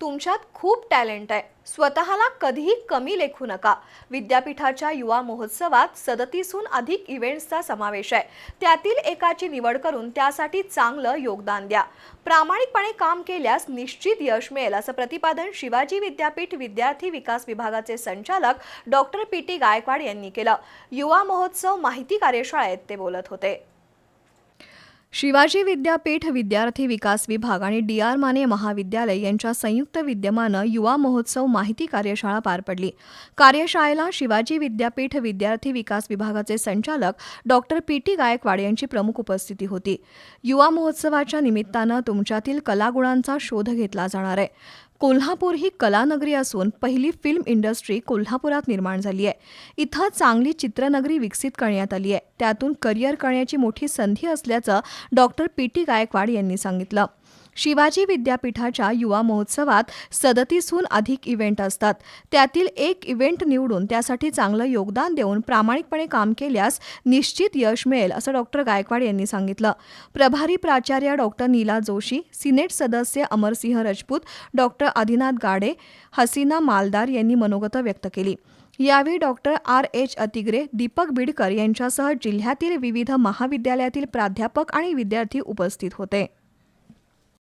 तुमच्यात खूप टॅलेंट आहे. स्वतःला कधीही कमी लेखू नका. विद्यापीठाच्या युवा महोत्सवात सदतीसहून अधिक इव्हेंट्सचा समावेश आहे. त्यातील एकाची निवड करून त्यासाठी चांगलं योगदान द्या. प्रामाणिकपणे काम केल्यास निश्चित यश मिळेल असं प्रतिपादन शिवाजी विद्यापीठ विद्यार्थी विकास विभागाचे संचालक डॉक्टर पी टी गायकवाड यांनी केलं. युवा महोत्सव माहिती कार्यशाळेत ते बोलत होते. शिवाजी विद्यापीठ विद्यार्थी विकास विभाग आणि डी आर माने महाविद्यालय यांच्या संयुक्त विद्यमानं युवा महोत्सव माहिती कार्यशाळा पार पडली. कार्यशाळेला शिवाजी विद्यापीठ विद्यार्थी विकास विभागाचे संचालक डॉक्टर पी. टी. गायकवाड यांची प्रमुख उपस्थिती होती. युवा महोत्सवाच्या निमित्तानं तुमच्यातील कलागुणांचा शोध घेतला जाणार आहे. कोल्हापूर ही कलानगरी असून पहिली फिल्म इंडस्ट्री कोल्हापुरात निर्माण झाली आहे. इथं चांगली चित्रनगरी विकसित करण्यात आली आहे. त्यातून करिअर करण्याची मोठी संधी असल्याचं डॉक्टर पी टी गायकवाड यांनी सांगितलं. शिवाजी विद्यापीठाच्या युवा महोत्सवात सदतीसहून अधिक इव्हेंट असतात. त्यातील एक इव्हेंट निवडून त्यासाठी चांगलं योगदान देऊन प्रामाणिकपणे काम केल्यास निश्चित यश मिळेल असं डॉक्टर गायकवाड यांनी सांगितलं. प्रभारी प्राचार्य डॉक्टर नीला जोशी सिनेट सदस्य अमरसिंह राजपूत डॉक्टर आदिनाथ गाडे हसीना मालदार यांनी मनोगत व्यक्त केली. यावेळी doctor R. H. Atigre Deepak Bidkar यांच्यासह जिल्ह्यातील विविध महाविद्यालयातील प्राध्यापक आणि विद्यार्थी उपस्थित होते.